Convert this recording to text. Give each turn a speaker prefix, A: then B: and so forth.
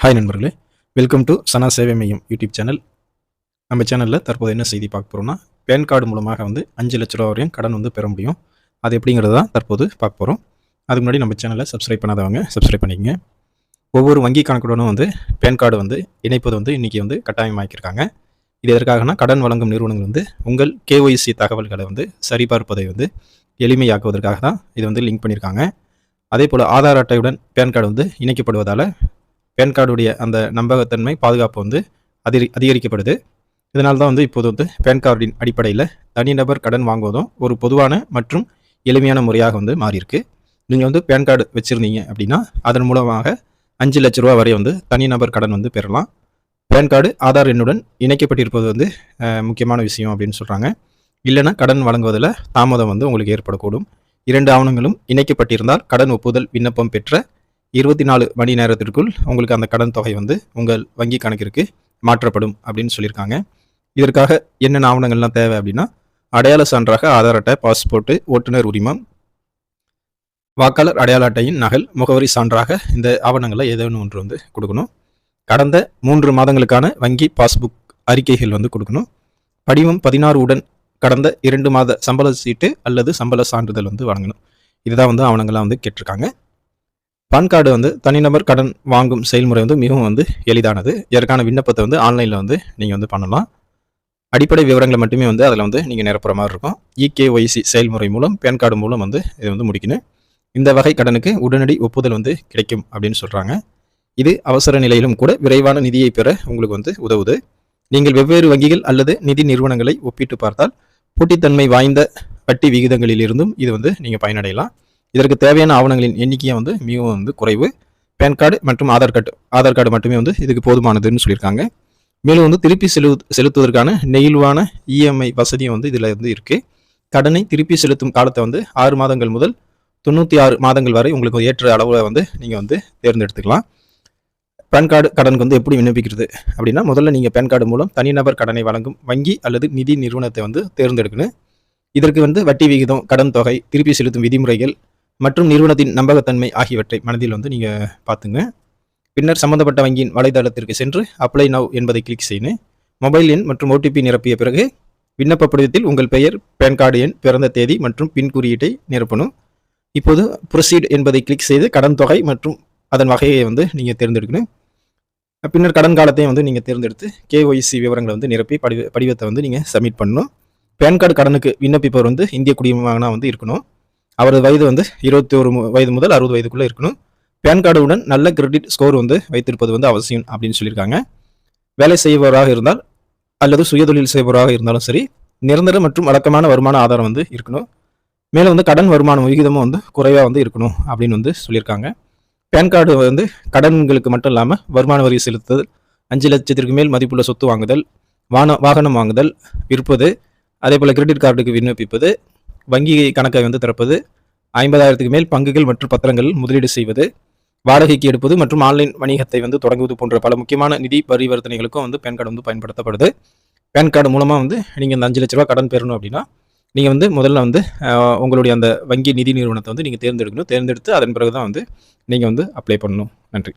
A: Hi நண்பர்களே welcome to சனா சேவை மையம் யூடியூப் சேனல் நம்ம சேனலில் தற்போது என்ன செய்தி பார்க்க போகிறோம்னா பேன் கார்டு மூலமாக வந்து அஞ்சு லட்ச ரூபா வரையும் கடன் வந்து பெற முடியும். அது எப்படிங்கிறது தான் தற்போது பார்க்க போகிறோம் அதுக்கு முன்னாடி நம்ம சேனலை சப்ஸ்கிரைப் பண்ணாதவங்க சப்ஸ்கிரைப் பண்ணிக்கங்க. ஒவ்வொரு வங்கி கணக்குடனும் வந்து பேன் கார்டு வந்து இணைப்பது வந்து இன்றைக்கி வந்து கட்டாயமாக்கியிருக்காங்க. இது எதற்காகனா கடன் வழங்கும் நிறுவனங்கள் வந்து உங்கள் கேஒய்சி தகவல்களை வந்து சரிபார்ப்பதை வந்து எளிமையாக்குவதற்காக தான் இது வந்து லிங்க் பண்ணியிருக்காங்க. அதே போல் ஆதார் அட்டையுடன் பேன் கார்டு வந்து இணைக்கப்படுவதால் பேன் கார்டுடைய அந்த நம்பகத்தன்மை பாதுகாப்பு வந்து அதிகரி அதிகரிக்கப்படுது. இதனால் தான் வந்து இப்போது வந்து பேன் கார்டின் அடிப்படையில் தனிநபர் கடன் வாங்குவதும் ஒரு பொதுவான மற்றும் எளிமையான முறையாக வந்து மாறியிருக்கு. நீங்கள் வந்து பேன் கார்டு வச்சுருந்தீங்க அப்படின்னா அதன் மூலமாக அஞ்சு லட்ச ரூபா வரை வந்து தனிநபர் கடன் வந்து பெறலாம். பேன் கார்டு ஆதார் எண்ணுடன் இணைக்கப்பட்டிருப்பது வந்து முக்கியமான விஷயம் அப்படின்னு சொல்கிறாங்க இல்லைன்னா கடன் வழங்குவதில் தாமதம் வந்து உங்களுக்கு ஏற்படக்கூடும். இரண்டு ஆவணங்களும் இணைக்கப்பட்டிருந்தால் கடன் ஒப்புதல் விண்ணப்பம் பெற்ற இருபத்தி நாலு மணி நேரத்திற்குள் உங்களுக்கு அந்த கடன் தொகை வந்து உங்கள் வங்கி கணக்கிற்கு மாற்றப்படும் அப்படின்னு சொல்லியிருக்காங்க. இதற்காக என்னென்ன ஆவணங்கள்லாம் தேவை அப்படின்னா அடையாள சான்றாக ஆதார் அட்டை பாஸ்போர்ட்டு ஓட்டுநர் உரிமம் வாக்காளர் அடையாள அட்டையின் நகல் முகவரி சான்றாக இந்த ஆவணங்களை ஏதேனும் ஒன்று வந்து கொடுக்கணும். கடந்த மூன்று மாதங்களுக்கான வங்கி பாஸ்புக் அறிக்கைகள் வந்து கொடுக்கணும். படிவம் பதினாறு உடன் கடந்த இரண்டு மாத சம்பள சீட்டு அல்லது சம்பள சான்றிதழ் வந்து வழங்கணும். இதுதான் வந்து அவனங்களாம் வந்து கேட்டிருக்காங்க. பான் கார்டு வந்து தனிநபர் கடன் வாங்கும் செயல்முறை வந்து மிகவும் வந்து எளிதானது. இதற்கான விண்ணப்பத்தை வந்து ஆன்லைனில் வந்து நீங்கள் வந்து பண்ணலாம். அடிப்படை விவரங்களை மட்டுமே வந்து அதில் வந்து நீங்கள் நிரப்புற மாதிரி இருக்கும். இகேஒய்சி செயல்முறை மூலம் பேன் கார்டு மூலம் வந்து இது வந்து முடிக்கணும். இந்த வகை கடனுக்கு உடனடி ஒப்புதல் வந்து கிடைக்கும் அப்படின்னு சொல்கிறாங்க இது அவசர நிலையிலும் கூட விரைவான நிதியை பெற உங்களுக்கு வந்து உதவுது. நீங்கள் வெவ்வேறு வங்கிகள் அல்லது நிதி நிறுவனங்களை ஒப்பிட்டு பார்த்தால் போட்டித்தன்மை வாய்ந்த வட்டி விகிதங்களிலிருந்தும் இது வந்து நீங்கள் பயனடையலாம். இதற்கு தேவையான ஆவணங்களின் எண்ணிக்கையை வந்து மிகவும் வந்து குறைவு. பேன் கார்டு மற்றும் ஆதார் கார்டு ஆதார் கார்டு மட்டுமே வந்து இதுக்கு போதுமானதுன்னு சொல்லியிருக்காங்க. மேலும் வந்து திருப்பி செலு செலுத்துவதற்கான நெகிழ்வான இஎம்ஐ வசதியும் வந்து இதில் வந்து இருக்குது கடனை திருப்பி செலுத்தும் காலத்தை வந்து ஆறு மாதங்கள் முதல் தொண்ணூற்றி ஆறு மாதங்கள் வரை உங்களுக்கு ஏற்ற அளவில் வந்து நீங்கள் வந்து தேர்ந்தெடுத்துக்கலாம். பேன் கார்டு கடனுக்கு வந்து எப்படி விண்ணப்பிக்கிறது அப்படின்னா முதல்ல நீங்கள் பேன் கார்டு மூலம் தனிநபர் கடனை வழங்கும் வங்கி அல்லது நிதி நிறுவனத்தை வந்து தேர்ந்தெடுக்கணும். இதற்கு வந்து வட்டி விகிதம் கடன் தொகை திருப்பி செலுத்தும் விதிமுறைகள் மற்றும் நிறுவனத்தின் நம்பகத்தன்மை ஆகியவற்றை மனதில் வந்து நீங்கள் பார்த்துங்க. பின்னர் சம்பந்தப்பட்ட வங்கியின் வலைதளத்திற்கு சென்று அப்ளை நவ் என்பதை கிளிக் செய்யணும் மொபைல் எண் மற்றும் ஓடிபி நிரப்பிய பிறகு விண்ணப்ப படிவத்தில் உங்கள் பெயர் பேன் கார்டு எண் பிறந்த தேதி மற்றும் பின் குறியீட்டை நிரப்பணும். இப்போது ப்ரொசீட் என்பதை கிளிக் செய்து கடன் தொகை மற்றும் அதன் வகையை வந்து நீங்கள் தேர்ந்தெடுக்கணும். பின்னர் கடன் காலத்தையும் வந்து நீங்கள் தேர்ந்தெடுத்து கேஒய்சி விவரங்களை வந்து நிரப்பி படிவ படிவத்தை வந்து நீங்கள் சப்மிட் பண்ணணும். பேன் கார்டு கடனுக்கு விண்ணப்பிப்பவர் வந்து இந்திய குடிமகனாக வந்து இருக்கணும். அவரது வயது வந்து இருபத்தி ஒரு வயது முதல் அறுபது வயதுக்குள்ளே இருக்கணும். பேன் கார்டுடன் நல்ல கிரெடிட் ஸ்கோர் வந்து வைத்திருப்பது வந்து அவசியம் அப்படின்னு சொல்லியிருக்காங்க. வேலை செய்பவராக இருந்தால் அல்லது சுயதொழில் செய்பவராக இருந்தாலும் சரி நிரந்தர மற்றும் வழக்கமான வருமான ஆதாரம் வந்து இருக்கணும். மேலும் வந்து கடன் வருமானம் விகிதமும் வந்து குறைவாக வந்து இருக்கணும் அப்படின்னு வந்து சொல்லியிருக்காங்க. பேன் கார்டு வந்து கடன்களுக்கு மட்டும் இல்லாமல் வருமான வரி செலுத்துதல் அஞ்சு லட்சத்திற்கு மேல் மதிப்புள்ள சொத்து வாங்குதல் வான வாகனம் வாங்குதல் விற்பது அதே போல் கிரெடிட் கார்டுக்கு விண்ணப்பிப்பது வங்கி கணக்கை வந்து திறப்பது ஐம்பதாயிரத்துக்கு மேல் பங்குகள் மற்றும் பத்திரங்கள் முதலீடு செய்வது வாடகைக்கு எடுப்பது மற்றும் ஆன்லைன் வணிகத்தை வந்து தொடங்குவது போன்ற பல முக்கியமான நிதி பரிவர்த்தனைகளுக்கும் வந்து பேன் கார்டு வந்து பயன்படுத்தப்படுது. பேன் கார்டு மூலமாக வந்து நீங்கள் இந்த அஞ்சு லட்ச ரூபா கடன் பெறணும் அப்படின்னா நீங்கள் வந்து முதல்ல வந்து உங்களுடைய அந்த வங்கி நிதி நிறுவனத்தை வந்து நீங்கள் தேர்ந்தெடுக்கணும். தேர்ந்தெடுத்து அதன் பிறகு தான் வந்து நீங்கள் வந்து அப்ளை பண்ணணும். நன்றி.